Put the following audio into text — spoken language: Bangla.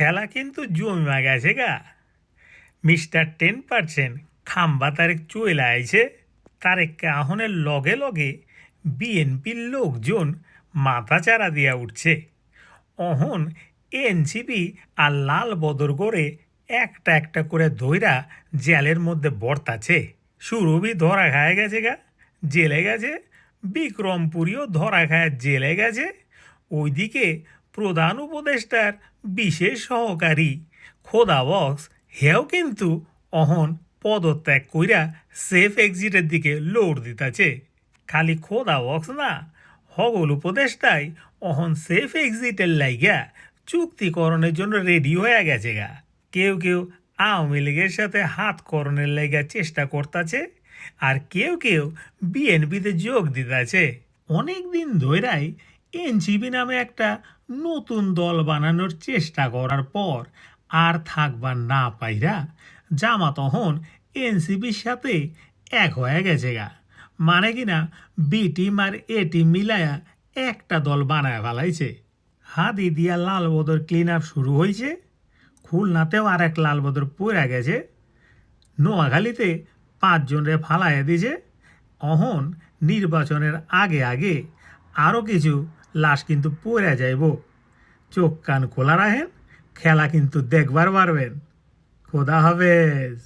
খেলা কিন্তু জমা গেছে গা। মিস্টার টেন পার্সেন্ট খাম্বা তারেক চলে আইছে তারেক কাহনের লগে লগে বিএনপির লোকজন মাথা চারা দিয়া উঠছে। অহন এনসিপি আর লাল বদর করে একটা একটা করে ধইরা জেলের মধ্যে বর্তাছে সুরভি ধরা খায় গেছে গা, জেলে গেছে। বিক্রমপুরীও ধরা খায়, জেলে গেছে। ওইদিকে প্রধান উপদেষ্টার বিশেষ সহকারী। খোদা বক্স, হেও কিন্তু অহন পদত্যাগ কইরা সেফ এক্সিটের দিকে লোড দিতাছে। খালি খোদা বক্স না, হগল উপদেষ্টাই অহন সেফ এক্সিটের লাইগা চুক্তিকরণের জন্য রেডি হয়ে গেছে গা। কেউ কেউ আওয়ামী লীগের সাথে হাত করণের লাইগা চেষ্টা করতাছে, আর কেউ কেউ বিএনপিতে যোগ দিতেছে। অনেক দিন ধইরাই এনসিপি নামে একটা নতুন দল বানানোর চেষ্টা করার পর আর থাকবার না পাইরা জামা তখন এনসিপির সাথে এক হয়ে গেছে গা। মানে কিনা বি টিম আর এ টিম মিলায়া একটা দল বানায় ফেলাইছে। হাদি দিয়া লাল বদর ক্লিন আপ শুরু হয়েছে খুলনাতেও আর এক লাল বদর পড়ে গেছে। নোয়াখালীতে পাঁচজনরে ফালাইয়া দিছে। অহন নির্বাচনের আগে আগে আরও কিছু লাশ কিন্তু পড়ে যাইব। চোখ কান খোলা রাখেন খেলা কিন্তু দেখবার পারবেন। খোদা হাফেজ।